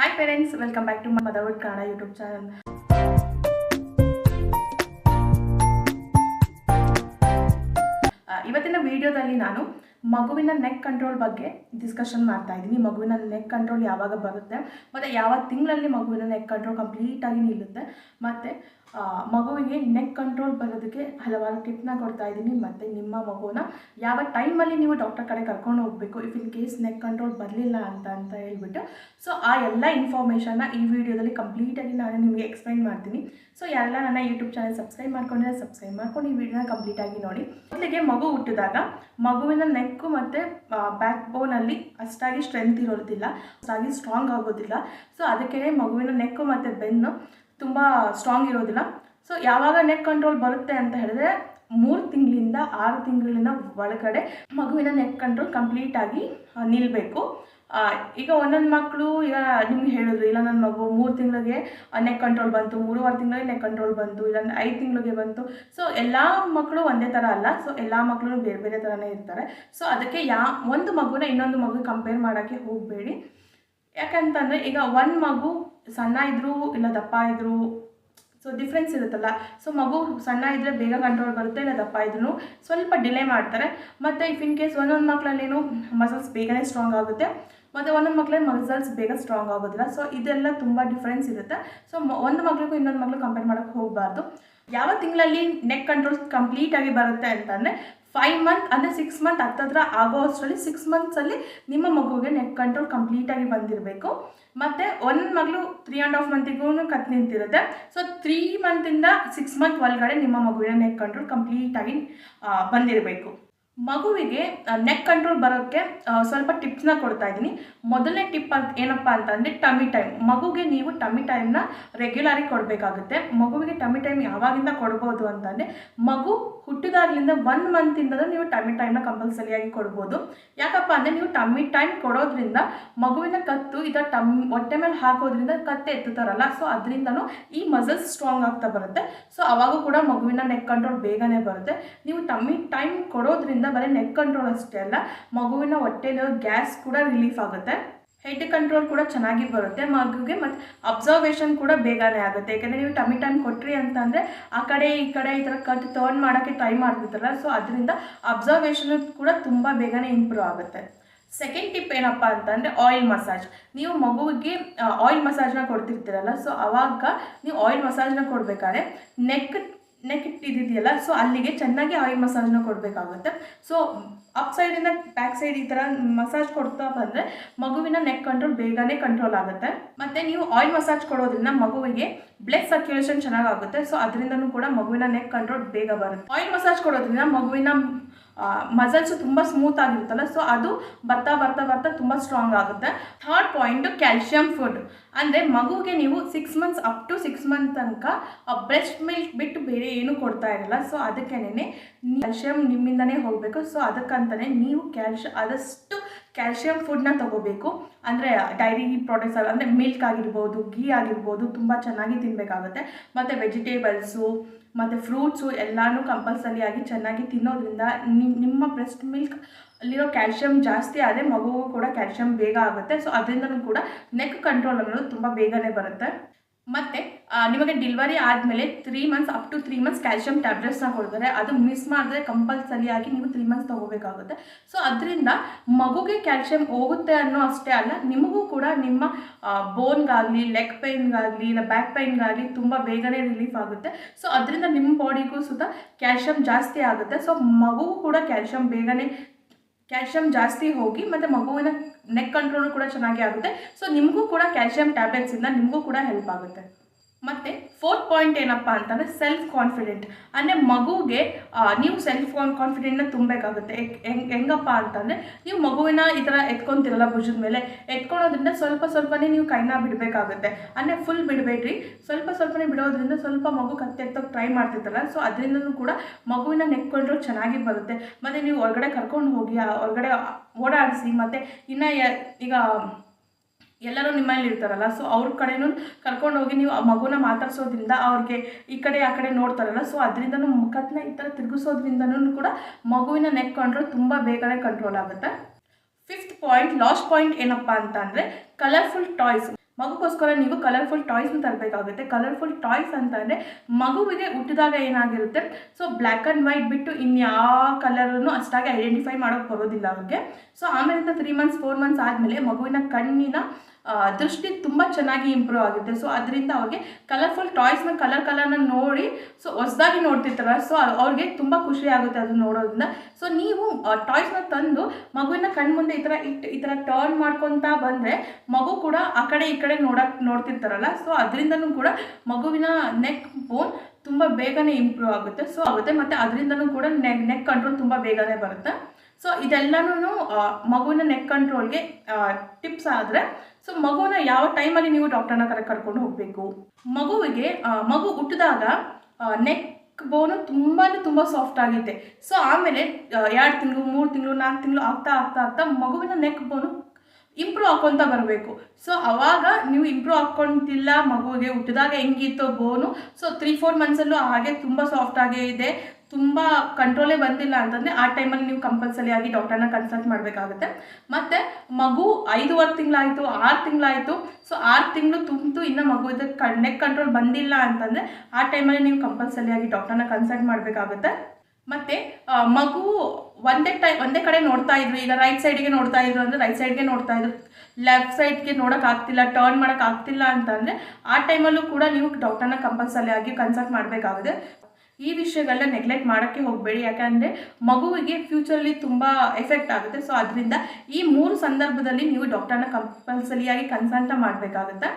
Hi parents welcome back to Motherwood Kannada YouTube channel ಇವತ್ತಿನ ವಿಡಿಯೋದಲ್ಲಿ ನಾನು ಮಗುವಿನ ನೆಕ್ ಕಂಟ್ರೋಲ್ ಬಗ್ಗೆ ಡಿಸ್ಕಷನ್ ಮಾಡ್ತಾ ಇದ್ದೀನಿ. ಮಗುವಿನ ನೆಕ್ ಕಂಟ್ರೋಲ್ ಯಾವಾಗ ಬರುತ್ತೆ, ಮತ್ತು ಯಾವ ತಿಂಗಳಲ್ಲಿ ಮಗುವಿನ ನೆಕ್ ಕಂಟ್ರೋಲ್ ಕಂಪ್ಲೀಟಾಗಿ ನಿಲ್ಲುತ್ತೆ, ಮತ್ತು ಮಗುವಿಗೆ ನೆಕ್ ಕಂಟ್ರೋಲ್ ಬರೋದಕ್ಕೆ ಹಲವಾರು ಟಿಪ್ನ ಕೊಡ್ತಾ ಇದ್ದೀನಿ. ಮತ್ತು ನಿಮ್ಮ ಮಗುನ ಯಾವ ಟೈಮಲ್ಲಿ ನೀವು ಡಾಕ್ಟರ್ ಕಡೆ ಕರ್ಕೊಂಡು ಹೋಗಬೇಕು if in case neck control ಬರಲಿಲ್ಲ ಅಂತ ಅಂತ ಹೇಳ್ಬಿಟ್ಟು. ಸೊ ಆ ಎಲ್ಲ ಇನ್ಫಾರ್ಮೇಷನ್ನ ಈ ವಿಡಿಯೋದಲ್ಲಿ ಕಂಪ್ಲೀಟಾಗಿ ನಾನು ನಿಮಗೆ ಎಕ್ಸ್ಪ್ಲೈನ್ ಮಾಡ್ತೀನಿ. ಸೊ ಯಾರೆಲ್ಲ ನನ್ನ ಯೂಟ್ಯೂಬ್ ಚಾನಲ್ ಸಬ್ಸ್ಕ್ರೈಬ್ ಮಾಡ್ಕೊಂಡ್ರೆ ಸಬ್ಸ್ಕ್ರೈಬ್ ಮಾಡ್ಕೊಂಡು ಈ ವಿಡಿಯೋನ ಕಂಪ್ಲೀಟಾಗಿ ನೋಡಿ. ಮೊದಲಿಗೆ ಮಗು ಹುಟ್ಟಿದಾಗ, ಮಗುವಿನ ನೆಕ್ಕು ಮತ್ತು ಬ್ಯಾಕ್ ಬೋನಲ್ಲಿ ಅಷ್ಟಾಗಿ ಸ್ಟ್ರೆಂತ್ ಇರೋದಿಲ್ಲ, ಅಷ್ಟಾಗಿ ಸ್ಟ್ರಾಂಗ್ ಆಗೋದಿಲ್ಲ. ಸೊ ಅದಕ್ಕೆ ಮಗುವಿನ ನೆಕ್ಕು ಮತ್ತು ಬೆನ್ನು ತುಂಬ ಸ್ಟ್ರಾಂಗ್ ಇರೋದಿಲ್ಲ. ಸೊ ಯಾವಾಗ ನೆಕ್ ಕಂಟ್ರೋಲ್ ಬರುತ್ತೆ ಅಂತ ಹೇಳಿದ್ರೆ ಮೂರು ತಿಂಗಳಿಂದ ಆರು ತಿಂಗಳಿಂದ ಒಳಗಡೆ ಮಗುವಿನ ನೆಕ್ ಕಂಟ್ರೋಲ್ ಕಂಪ್ಲೀಟಾಗಿ ನಿಲ್ಲಬೇಕು ಈಗ ಒಂದೊಂದು ಮಕ್ಕಳು ಈಗ ನಿಮ್ಗೆ ಹೇಳಿದ್ರು, ಇಲ್ಲ ನನ್ನ ಮಗು ಮೂರು ತಿಂಗಳಿಗೆ ನೆಕ್ ಕಂಟ್ರೋಲ್ ಬಂತು, ಮೂರುವರೆ ತಿಂಗಳಿಗೆ ನೆಕ್ ಕಂಟ್ರೋಲ್ ಬಂತು, ಇಲ್ಲ ಐದು ತಿಂಗಳಿಗೆ ಬಂತು. ಸೊ ಎಲ್ಲ ಮಕ್ಕಳು ಒಂದೇ ಥರ ಅಲ್ಲ. ಸೊ ಎಲ್ಲ ಮಕ್ಕಳು ಬೇರೆ ಬೇರೆ ಥರನೇ ಇರ್ತಾರೆ. ಸೊ ಅದಕ್ಕೆ ಯಾ, ಒಂದು ಮಗುನ ಇನ್ನೊಂದು ಮಗು ಕಂಪೇರ್ ಮಾಡೋಕ್ಕೆ ಹೋಗಬೇಡಿ. ಯಾಕಂತಂದರೆ ಈಗ ಒಂದು ಮಗು ಸಣ್ಣ ಇದ್ದರೂ ಇಲ್ಲ ದಪ್ಪ ಇದ್ದರೂ ಸೊ ಡಿಫ್ರೆನ್ಸ್ ಇರುತ್ತಲ್ಲ. ಸೊ ಮಗು ಸಣ್ಣ ಇದ್ದರೆ ಬೇಗ ಕಂಟ್ರೋಲ್ ಬರುತ್ತೆ, ಇಲ್ಲ ದಪ್ಪ ಇದ್ರೂ ಸ್ವಲ್ಪ ಡಿಲೇ ಮಾಡ್ತಾರೆ. ಮತ್ತು ಇಫ್ ಇನ್ ಕೇಸ್ ಒಂದೊಂದು ಮಕ್ಕಳಲ್ಲೇನು ಮಸಲ್ಸ್ ಬೇಗನೆ ಸ್ಟ್ರಾಂಗ್ ಆಗುತ್ತೆ, ಮತ್ತು ಒಂದೊಂದು ಮಕ್ಕಳಲ್ಲಿ ಮಸಲ್ಸ್ ಬೇಗ ಸ್ಟ್ರಾಂಗ್ ಆಗೋದಿಲ್ಲ. ಸೊ ಇದೆಲ್ಲ ತುಂಬ ಡಿಫ್ರೆನ್ಸ್ ಇರುತ್ತೆ. ಸೊ ಒಂದು ಮಗಳಿಗೂ ಇನ್ನೊಂದು ಮಗಳು ಕಂಪೇರ್ ಮಾಡೋಕ್ಕೆ ಹೋಗಬಾರ್ದು. ಯಾವ ತಿಂಗಳಲ್ಲಿ ನೆಕ್ ಕಂಟ್ರೋಲ್ ಕಂಪ್ಲೀಟಾಗಿ ಬರುತ್ತೆ ಅಂತಂದರೆ ಫೈವ್ ಮಂತ್ ಅಂದರೆ ಸಿಕ್ಸ್ ಮಂತ್ ಹತ್ತತ್ರ ಆಗೋ ಅಷ್ಟರಲ್ಲಿ ಸಿಕ್ಸ್ ಮಂತ್ಸಲ್ಲಿ ನಿಮ್ಮ ಮಗುವಿಗೆ ನೆಕ್ ಕಂಟ್ರೋಲ್ ಕಂಪ್ಲೀಟಾಗಿ ಬಂದಿರಬೇಕು. ಮತ್ತು ಒಂದು ಮಗಳು ತ್ರೀ ಆ್ಯಂಡ್ ಹಾಫ್ ಮಂತಿಗೂ ಕತ್ ನಿಂತಿರುತ್ತೆ. ಸೊ ತ್ರೀ ಮಂತಿಂದ ಸಿಕ್ಸ್ ಮಂತ್ ಒಳಗಡೆ ನಿಮ್ಮ ಮಗುವಿನ ನೆಕ್ ಕಂಟ್ರೋಲ್ ಕಂಪ್ಲೀಟಾಗಿ ಬಂದಿರಬೇಕು. ಮಗುವಿಗೆ ನೆಕ್ ಕಂಟ್ರೋಲ್ ಬರೋಕ್ಕೆ ಸ್ವಲ್ಪ ಟಿಪ್ಸ್ನ ಕೊಡ್ತಾ ಇದ್ದೀನಿ. ಮೊದಲನೇ ಟಿಪ್ ಅಂತ ಏನಪ್ಪ ಅಂತಂದರೆ ಟಮಿ ಟೈಮ್ ಮಗುಗೆ ನೀವು ಟಮಿ ಟೈಮ್ನ ರೆಗ್ಯುಲರಾಗಿ ಕೊಡಬೇಕಾಗುತ್ತೆ. ಮಗುವಿಗೆ ಟಮಿ ಟೈಮ್ ಯಾವಾಗಿಂದ ಕೊಡ್ಬೋದು ಅಂತಂದರೆ, ಮಗು ಹುಟ್ಟಿದಾಗಲಿಂದ ಒನ್ ಮಂತಿಂದಲೂ ನೀವು ಟಮಿ ಟೈಮ್ನ ಕಂಪಲ್ಸರಿಯಾಗಿ ಕೊಡ್ಬೋದು. ಯಾಕಪ್ಪ ಅಂದರೆ ನೀವು ಟಮ್ಮಿ ಟೈಮ್ ಕೊಡೋದ್ರಿಂದ ಮಗುವಿನ ಕತ್ತು ಇದರ ಟಮ್ ಹೊಟ್ಟೆ ಮೇಲೆ ಹಾಕೋದ್ರಿಂದ ಕತ್ತೆ ಎತ್ತುತ್ತಾರಲ್ಲ ಸೊ ಅದರಿಂದನೂ ಈ ಮಸಲ್ಸ್ ಸ್ಟ್ರಾಂಗ್ ಆಗ್ತಾ ಬರುತ್ತೆ. ಸೊ ಅವಾಗೂ ಕೂಡ ಮಗುವಿನ ನೆಕ್ ಕಂಟ್ರೋಲ್ ಬೇಗನೆ ಬರುತ್ತೆ. ನೀವು ಟಮ್ಮಿ ಟೈಮ್ ಕೊಡೋದ್ರಿಂದ ಬರೀ ನೆಕ್ ಕಂಟ್ರೋಲ್ ಅಷ್ಟೇ ಅಲ್ಲ, ಮಗುವಿನ ಹೊಟ್ಟೆಲಿರೋ ಗ್ಯಾಸ್ ಕೂಡ ರಿಲೀಫ್ ಆಗುತ್ತೆ. ಹೆಡ್ ಕಂಟ್ರೋಲ್ ಕೂಡ ಚೆನ್ನಾಗಿ ಬರುತ್ತೆ ಮಗುಗೆ, ಮತ್ತು ಅಬ್ಸರ್ವೇಷನ್ ಕೂಡ ಬೇಗನೆ ಆಗುತ್ತೆ. ಯಾಕೆಂದರೆ ನೀವು ಟಮಿ ಟೈಮ್ ಕೊಟ್ರಿ ಅಂತಂದರೆ ಆ ಕಡೆ, ಈ ಕಡೆ ಈ ಥರ ಕಟ್ ಟರ್ನ್ ಮಾಡೋಕ್ಕೆ ಟ್ರೈ ಮಾಡ್ತಿರ್ತಾರಲ್ಲ ಸೊ ಅದರಿಂದ ಅಬ್ಸರ್ವೇಷನ್ ಕೂಡ ತುಂಬ ಬೇಗನೆ ಇಂಪ್ರೂವ್ ಆಗುತ್ತೆ. ಸೆಕೆಂಡ್ ಟಿಪ್ ಏನಪ್ಪ ಅಂತಂದರೆ ಆಯಿಲ್ ಮಸಾಜ್ ನೀವು ಮಗುವಿಗೆ ಆಯಿಲ್ ಮಸಾಜ್ನ ಕೊಡ್ತಿರ್ತೀರಲ್ಲ ಸೊ ಅವಾಗ ನೀವು ಆಯಿಲ್ ಮಸಾಜ್ನ ಕೊಡಬೇಕಾದ್ರೆ ನೆಕ್ ನೆಕ್ ಇದಿದೆಯಲ್ಲ ಸೊ ಅಲ್ಲಿಗೆ ಚೆನ್ನಾಗಿ ಆಯಿಲ್ ಮಸಾಜ್ನ ಕೊಡಬೇಕಾಗುತ್ತೆ. ಸೊ ಅಪ್ ಸೈಡಿಂದ ಬ್ಯಾಕ್ ಸೈಡ್ ಈ ಥರ ಮಸಾಜ್ ಕೊಡ್ತಾ ಬಂದರೆ ಮಗುವಿನ ನೆಕ್ ಕಂಟ್ರೋಲ್ ಬೇಗನೆ ಕಂಟ್ರೋಲ್ ಆಗುತ್ತೆ. ಮತ್ತು ನೀವು ಆಯಿಲ್ ಮಸಾಜ್ ಕೊಡೋದ್ರಿಂದ ಮಗುವಿಗೆ ಬ್ಲಡ್ ಸರ್ಕ್ಯುಲೇಷನ್ ಚೆನ್ನಾಗಾಗುತ್ತೆ. ಸೊ ಅದರಿಂದನೂ ಕೂಡ ಮಗುವಿನ ನೆಕ್ ಕಂಟ್ರೋಲ್ ಬೇಗ ಬರುತ್ತೆ. ಆಯಿಲ್ ಮಸಾಜ್ ಕೊಡೋದ್ರಿಂದ ಮಗುವಿನ ಮಸಲ್ಸು ತುಂಬ ಸ್ಮೂತ್ ಆಗಿರುತ್ತಲ್ಲ ಸೊ ಅದು ಬರ್ತಾ ಬರ್ತಾ ಬರ್ತಾ ತುಂಬ ಸ್ಟ್ರಾಂಗ್ ಆಗುತ್ತೆ. ಥರ್ಡ್ ಪಾಯಿಂಟ್ ಕ್ಯಾಲ್ಶಿಯಂ ಫುಡ್ ಅಂದರೆ ಮಗುಗೆ ನೀವು six months up to six month ತನಕ ಬ್ರೆಸ್ಟ್ ಮಿಲ್ಕ್ ಬಿಟ್ಟು ಬೇರೆ ಏನು ಕೊಡ್ತಾ ಇರಲ್ಲ ಸೊ ಅದಕ್ಕೇನೆ ಕ್ಯಾಲ್ಶಿಯಂ ನಿಮ್ಮಿಂದನೇ ಹೋಗಬೇಕು ಸೊ ಅದಕ್ಕಂತಲೇ ನೀವು ಕ್ಯಾಲ್ಶಿಯ ಆದಷ್ಟು ಕ್ಯಾಲ್ಶಿಯಂ ಫುಡ್ನ ತಗೋಬೇಕು. ಅಂದರೆ ಡೈರಿ ಪ್ರಾಡಕ್ಟ್ಸ್ ಅಂದರೆ ಮಿಲ್ಕ್ ಆಗಿರ್ಬೋದು ಗೀ ಆಗಿರ್ಬೋದು ತುಂಬ ಚೆನ್ನಾಗಿ ತಿನ್ನಬೇಕಾಗುತ್ತೆ ಮತ್ತು ವೆಜಿಟೇಬಲ್ಸು ಮತ್ತು ಫ್ರೂಟ್ಸು ಎಲ್ಲನೂ ಕಂಪಲ್ಸರಿಯಾಗಿ ಚೆನ್ನಾಗಿ ತಿನ್ನೋದ್ರಿಂದ ನಿಮ್ಮ ಬ್ರೆಸ್ಟ್ ಮಿಲ್ಕ್ ಅಲ್ಲಿರೋ ಕ್ಯಾಲ್ಶಿಯಂ ಜಾಸ್ತಿ ಆದರೆ ಮಗುವು ಕೂಡ ಕ್ಯಾಲ್ಶಿಯಂ ಬೇಗ ಆಗುತ್ತೆ. ಸೊ ಅದರಿಂದನೂ ಕೂಡ ನೆಕ್ ಕಂಟ್ರೋಲ್ ಅನ್ನೋದು ತುಂಬ ಬೇಗನೆ ಬರುತ್ತೆ. ಮತ್ತು ನಿಮಗೆ ಡೆಲಿವರಿ ಆದಮೇಲೆ three months up to three months calcium ಟ್ಯಾಬ್ಲೆಟ್ಸ್ನ ಕೊಡ್ತಾರೆ. ಅದು ಮಿಸ್ ಮಾಡಿದ್ರೆ ಕಂಪಲ್ಸರಿಯಾಗಿ ನೀವು ತ್ರೀ ಮಂತ್ಸ್ ತೊಗೋಬೇಕಾಗುತ್ತೆ. ಸೊ ಅದರಿಂದ ಮಗುಗೆ ಕ್ಯಾಲ್ಶಿಯಂ ಹೋಗುತ್ತೆ ಅನ್ನೋ ಅಷ್ಟೇ ಅಲ್ಲ, ನಿಮಗೂ ಕೂಡ ನಿಮ್ಮ ಬೋನ್ಗಾಗಲಿ ಲೆಗ್ ಪೈನ್ಗಾಗಲಿ ಇಲ್ಲ ಬ್ಯಾಕ್ ಪೈನ್ಗಾಗಲಿ ತುಂಬ ಬೇಗನೆ ರಿಲೀಫ್ ಆಗುತ್ತೆ. ಸೊ ಅದರಿಂದ ನಿಮ್ಮ ಬಾಡಿಗೂ ಸುತ್ತ ಕ್ಯಾಲ್ಶಿಯಂ ಜಾಸ್ತಿ ಆಗುತ್ತೆ. ಸೊ ಮಗುಗೂ ಕೂಡ ಕ್ಯಾಲ್ಶಿಯಂ ಬೇಗನೆ ಕ್ಯಾಲ್ಶಿಯಂ ಜಾಸ್ತಿ ಹೋಗಿ ಮತ್ತು ಮಗುವಿನ ನೆಕ್ ಕಂಟ್ರೋಲ್ ಕೂಡ ಚೆನ್ನಾಗಿ ಆಗುತ್ತೆ. ಸೊ ನಿಮಗೂ ಕೂಡ ಕ್ಯಾಲ್ಶಿಯಂ ಟ್ಯಾಬ್ಲೆಟ್ಸಿಂದ ನಿಮಗೂ ಕೂಡ ಹೆಲ್ಪ್ ಆಗುತ್ತೆ. ಮತ್ತು ಫೋರ್ತ್ ಪಾಯಿಂಟ್ ಏನಪ್ಪ ಅಂತಂದರೆ ಸೆಲ್ಫ್ ಕಾನ್ಫಿಡೆಂಟ್ ಅಂದರೆ ಮಗುಗೆ ನೀವು ಸೆಲ್ಫ್ ಕಾನ್ಫಿಡೆಂಟ್ನ ತುಂಬಬೇಕಾಗುತ್ತೆ. ಹೆಂಗ್ ಹೆಂಗಪ್ಪ ಅಂತಂದರೆ ನೀವು ಮಗುವಿನ ಈ ಥರ ಎತ್ಕೊತಿರಲ್ಲ ಭುಜದ ಮೇಲೆ, ಎತ್ಕೊಳೋದ್ರಿಂದ ಸ್ವಲ್ಪ ಸ್ವಲ್ಪನೇ ನೀವು ಕೈನ ಬಿಡಬೇಕಾಗುತ್ತೆ. ಅಂದರೆ ಫುಲ್ ಬಿಡಬೇಡ್ರಿ. ಸ್ವಲ್ಪ ಸ್ವಲ್ಪನೇ ಬಿಡೋದ್ರಿಂದ ಸ್ವಲ್ಪ ಮಗು ಕತ್ತೆ ಕತ್ತೆತ್ತೋಕೆ ಟ್ರೈ ಮಾಡ್ತಿರ್ತಾರಲ್ಲ ಸೊ ಅದರಿಂದನೂ ಕೂಡ ಮಗುವಿನ ನೆಕ್ಕೊಂಡ್ರು ಚೆನ್ನಾಗಿ ಬರುತ್ತೆ. ಮತ್ತು ನೀವು ಹೊರಗಡೆ ಕರ್ಕೊಂಡು ಹೋಗಿ ಹೊರಗಡೆ ಓಡಾಡಿಸಿ, ಮತ್ತು ಇನ್ನು ಈಗ ಎಲ್ಲರೂ ನಿಮ್ಮಲ್ಲಿ ಇರ್ತಾರಲ್ಲ ಸೊ ಅವ್ರ ಕಡೆನೂ ಕರ್ಕೊಂಡು ಹೋಗಿ ನೀವು ಆ ಮಗುನ ಮಾತಾಡ್ಸೋದ್ರಿಂದ ಅವ್ರಿಗೆ ಈ ಕಡೆ ಆ ಕಡೆ ನೋಡ್ತಾರಲ್ಲ ಸೊ ಅದರಿಂದನೂ ಮುಖತ್ನ ಈ ಥರ ತಿರುಗಿಸೋದ್ರಿಂದನೂ ಕೂಡ ಮಗುವಿನ ನೆಕ್ ಕಂಟ್ರೋಲ್ ತುಂಬ ಬೇಗನೆ ಕಂಟ್ರೋಲ್ ಆಗುತ್ತೆ. ಫಿಫ್ತ್ ಪಾಯಿಂಟ್ ಲಾಸ್ಟ್ ಪಾಯಿಂಟ್ ಏನಪ್ಪ ಅಂತ ಅಂದರೆ ಕಲರ್ಫುಲ್ ಟಾಯ್ಸ್ ಮಗುಗೋಸ್ಕರ ನೀವು ಕಲರ್ಫುಲ್ ಟಾಯ್ಸ್ನ ತರಬೇಕಾಗುತ್ತೆ. ಕಲರ್ಫುಲ್ ಟಾಯ್ಸ್ ಅಂತಂದರೆ ಮಗುವಿಗೆ ಹುಟ್ಟಿದಾಗ ಏನಾಗಿರುತ್ತೆ? ಸೊ ಬ್ಲ್ಯಾಕ್ ಆ್ಯಂಡ್ ವೈಟ್ ಬಿಟ್ಟು ಇನ್ಯಾವ ಕಲರನ್ನು ಅಷ್ಟಾಗಿ ಐಡೆಂಟಿಫೈ ಮಾಡೋಕ್ಕೆ ಬರೋದಿಲ್ಲ ಅವ್ರಿಗೆ. ಸೊ ಆಮೇಲಿಂದ ತ್ರೀ ಮಂತ್ಸ್ ಫೋರ್ ಮಂತ್ಸ್ ಆದಮೇಲೆ ಮಗುವಿನ ಕಣ್ಣಿನ ದೃಷ್ಟಿ ತುಂಬ ಚೆನ್ನಾಗಿ ಇಂಪ್ರೂವ್ ಆಗುತ್ತೆ. ಸೊ ಅದರಿಂದ ಅವ್ರಿಗೆ ಕಲರ್ಫುಲ್ ಟಾಯ್ಸ್ನ ಕಲರ್ ಕಲರ್ನ ನೋಡಿ ಸೊ ಹೊಸದಾಗಿ ನೋಡ್ತಿರ್ತಾರ. ಸೊ ಅವ್ರಿಗೆ ತುಂಬ ಖುಷಿ ಆಗುತ್ತೆ ಅದು ನೋಡೋದ್ರಿಂದ. ಸೊ ನೀವು ಟಾಯ್ಸ್ನ ತಂದು ಮಗುವಿನ ಕಣ್ಮುಂದೆ ಈ ಥರ ಇಟ್ಟು ಈ ಥರ ಟರ್ನ್ ಮಾಡ್ಕೊತಾ ಬಂದರೆ, ಮಗು ಕೂಡ ಆ ಕಡೆ ಈ ಕಡೆ ನೋಡಕ್ಕೆ ನೋಡ್ತಿರ್ತಾರಲ್ಲ? ಸೊ ಅದರಿಂದನೂ ಕೂಡ ಮಗುವಿನ ನೆಕ್ ಬೋನ್ ತುಂಬ ಬೇಗನೆ ಇಂಪ್ರೂವ್ ಆಗುತ್ತೆ. ಸೊ ಆಗುತ್ತೆ. ಮತ್ತು ಅದರಿಂದನೂ ಕೂಡ ನೆಕ್ ನೆಕ್ ಕಂಟ್ರೋಲ್ ತುಂಬ ಬೇಗನೆ ಬರುತ್ತೆ. ಸೊ ಇದೆಲ್ಲನೂ ಮಗುವಿನ ನೆಕ್ ಕಂಟ್ರೋಲ್ಗೆ ಟಿಪ್ಸ್ ಆದರೆ ಸೊ ಮಗುವಿನ ಯಾವ ಟೈಮಲ್ಲಿ ನೀವು ಡಾಕ್ಟರ್ನ ಕರೆ ಕರ್ಕೊಂಡು ಹೋಗಬೇಕು? ಮಗುವಿಗೆ ಮಗು ಹುಟ್ಟಿದಾಗ ನೆಕ್ ಬೋನು ತುಂಬಾ ತುಂಬ ಸಾಫ್ಟ್ ಆಗಿದೆ. ಸೊ ಆಮೇಲೆ ಎರಡು ತಿಂಗಳು, ಮೂರು ತಿಂಗಳು, ನಾಲ್ಕು ತಿಂಗಳು ಆಗ್ತಾ ಆಗ್ತಾ ಆಗ್ತಾ ಮಗುವಿನ ನೆಕ್ ಬೋನು ಇಂಪ್ರೂವ್ ಹಾಕ್ಕೊತ ಬರಬೇಕು. ಸೊ ಅವಾಗ ನೀವು ಇಂಪ್ರೂವ್ ಹಾಕ್ಕೊಂತಿಲ್ಲ ಮಗುವಿಗೆ ಹುಟ್ಟಿದಾಗ ಹೆಂಗಿತ್ತು ಬೋನು ಸೊ ತ್ರೀ ಫೋರ್ ಮಂತ್ಸಲ್ಲೂ ಹಾಗೆ ತುಂಬ ಸಾಫ್ಟ್ ಆಗೇ ಇದೆ. ತುಂಬ ಕಂಟ್ರೋಲೇ ಬಂದಿಲ್ಲ ಅಂತಂದರೆ ಆ ಟೈಮಲ್ಲಿ ನೀವು ಕಂಪಲ್ಸರಿ ಆಗಿ ಡಾಕ್ಟರ್ನ ಕನ್ಸಲ್ಟ್ ಮಾಡಬೇಕಾಗುತ್ತೆ. ಮತ್ತು ಮಗು ಐದುವರೆ ತಿಂಗಳಾಯಿತು, ಆರು ತಿಂಗಳಾಯಿತು ಸೊ ಆರು ತಿಂಗಳು ತುಂಬಿತು ಇನ್ನು ಮಗುವಿದ ನೆಕ್ ಕಂಟ್ರೋಲ್ ಬಂದಿಲ್ಲ ಅಂತಂದರೆ ಆ ಟೈಮಲ್ಲಿ ನೀವು ಕಂಪಲ್ಸರಿ ಆಗಿ ಡಾಕ್ಟರ್ನ ಕನ್ಸಲ್ಟ್ ಮಾಡಬೇಕಾಗುತ್ತೆ. ಮತ್ತು ಮಗು ಒಂದೇ ಟೈ, ಒಂದೇ ಕಡೆ ನೋಡ್ತಾ ಇದ್ರು, ಈಗ ರೈಟ್ ಸೈಡ್ಗೆ ನೋಡ್ತಾ ಇದ್ರು ಅಂದರೆ ರೈಟ್ ಸೈಡ್ಗೆ ನೋಡ್ತಾ ಇದ್ರು ಲೆಫ್ಟ್ ಸೈಡ್ಗೆ ನೋಡೋಕ್ಕಾಗ್ತಿಲ್ಲ ಟರ್ನ್ ಮಾಡೋಕ್ಕಾಗ್ತಿಲ್ಲ ಅಂತಂದರೆ ಆ ಟೈಮಲ್ಲೂ ಕೂಡ ನೀವು ಡಾಕ್ಟರ್ನ ಕಂಪಲ್ಸರಿ ಆಗಿ ಕನ್ಸಲ್ಟ್ ಮಾಡಬೇಕಾಗುತ್ತೆ. ಈ ವಿಷಯಗಳನ್ನ ನೆಗ್ಲೆಕ್ಟ್ ಮಾಡೋಕ್ಕೆ ಹೋಗಬೇಡಿ. ಯಾಕಂದರೆ ಮಗುವಿಗೆ ಫ್ಯೂಚರಲ್ಲಿ ತುಂಬ ಎಫೆಕ್ಟ್ ಆಗುತ್ತೆ. ಸೊ ಅದರಿಂದ ಈ ಮೂರು ಸಂದರ್ಭದಲ್ಲಿ ನೀವು ಡಾಕ್ಟರ್ನ ಕಂಪಲ್ಸರಿಯಾಗಿ ಕನ್ಸಲ್ಟ ಮಾಡಬೇಕಾಗುತ್ತೆ.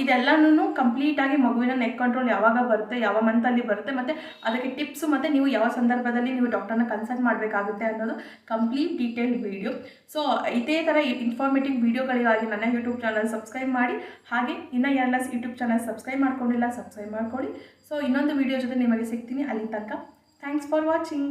ಇದೆಲ್ಲನೂ ಕಂಪ್ಲೀಟಾಗಿ ಮಗುವಿನ ನೆಕ್ ಕಂಟ್ರೋಲ್ ಯಾವಾಗ ಬರುತ್ತೆ, ಯಾವ ಮಂತಲ್ಲಿ ಬರುತ್ತೆ, ಮತ್ತು ಅದಕ್ಕೆ ಟಿಪ್ಸ್ ಮತ್ತು ನೀವು ಯಾವ ಸಂದರ್ಭದಲ್ಲಿ ನೀವು ಡಾಕ್ಟರ್ನ ಕನ್ಸಲ್ಟ್ ಮಾಡಬೇಕಾಗುತ್ತೆ ಅನ್ನೋದು ಕಂಪ್ಲೀಟ್ ಡೀಟೇಲ್ ವಿಡಿಯೋ ಸೊ ಇದೇ ಥರ ಇನ್ಫಾರ್ಮೇಟಿವ್ ವಿಡಿಯೋಗಳಿಗಾಗಿ ನನ್ನ ಯೂಟ್ಯೂಬ್ ಚಾನಲ್ ಸಬ್ಸ್ಕ್ರೈಬ್ ಮಾಡಿ, ಹಾಗೆ ಇನ್ನು ಯಾರೆಲ್ಲ ಯೂಟ್ಯೂಬ್ ಚಾನಲ್ ಸಬ್ಸ್ಕ್ರೈಬ್ ಮಾಡ್ಕೊಂಡಿಲ್ಲ ಸಬ್ಸ್ಕ್ರೈಬ್ ಮಾಡ್ಕೊಳ್ಳಿ ಸೊ ಇನ್ನೊಂದು ವಿಡಿಯೋ ಜೊತೆ ನಿಮಗೆ ಸಿಗ್ತೀನಿ ಅಲ್ಲಿ ತನಕ. Thanks for watching